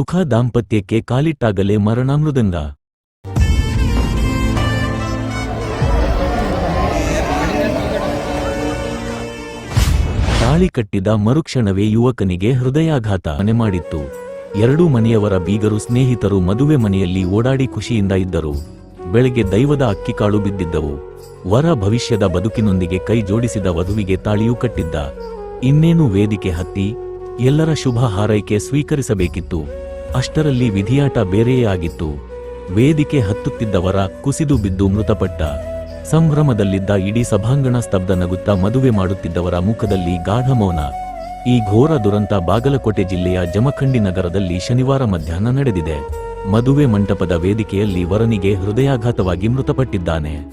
ಸುಖ ದಾಂಪತ್ಯಕ್ಕೆ ಕಾಲಿಟ್ಟಾಗಲೇ ಮರಣ ಮೃದಂಗ ತಾಳಿ ಕಟ್ಟಿದ ಮರುಕ್ಷಣವೇ ಯುವಕನಿಗೆ ಹೃದಯಾಘಾತ ಮನೆ ಮಾಡಿತ್ತು. ಎರಡೂ ಮನೆಯವರ ಬೀಗರು ಸ್ನೇಹಿತರು ಮದುವೆ ಮನೆಯಲ್ಲಿ ಓಡಾಡಿ ಖುಷಿಯಿಂದ ಇದ್ದರು. ಬೆಳಗ್ಗೆ ದೈವದ ಅಕ್ಕಿಕಾಳು ಬಿದ್ದಿದ್ದವು. ವರ ಭವಿಷ್ಯದ ಬದುಕಿನೊಂದಿಗೆ ಕೈ ಜೋಡಿಸಿದ ವಧುವಿಗೆ ತಾಳಿಯೂ ಕಟ್ಟಿದ್ದ. ಇನ್ನೇನು ವೇದಿಕೆ ಹತ್ತಿ, ಎಲ್ಲರ ಶುಭ ಹಾರೈಕೆ ಸ್ವೀಕರಿಸಬೇಕಿತ್ತು. ಅಷ್ಟರಲ್ಲಿ ವಿಧಿಯಾಟ ಬೇರೆಯೇ ಆಗಿತ್ತು. ವೇದಿಕೆ ಹತ್ತುತ್ತಿದ್ದವರ ಕುಸಿದು ಬಿದ್ದು ಮೃತಪಟ್ಟ. ಸಂಭ್ರಮದಲ್ಲಿದ್ದ ಇಡೀ ಸಭಾಂಗಣ ಸ್ತಬ್ಧ ನಗುತ್ತಾ ಮದುವೆ ಮಾಡುತ್ತಿದ್ದವರ ಮುಖದಲ್ಲಿ ಗಾಢ ಮೌನ. ಈ ಘೋರ ದುರಂತ ಬಾಗಲಕೋಟೆ ಜಿಲ್ಲೆಯ ಜಮಖಂಡಿ ನಗರದಲ್ಲಿ ಶನಿವಾರ ಮಧ್ಯಾಹ್ನ ನಡೆದಿದೆ. ಮದುವೆ ಮಂಟಪದ ವೇದಿಕೆಯಲ್ಲಿ ವರನಿಗೆ ಹೃದಯಾಘಾತವಾಗಿ ಮೃತಪಟ್ಟಿದ್ದಾನೆ.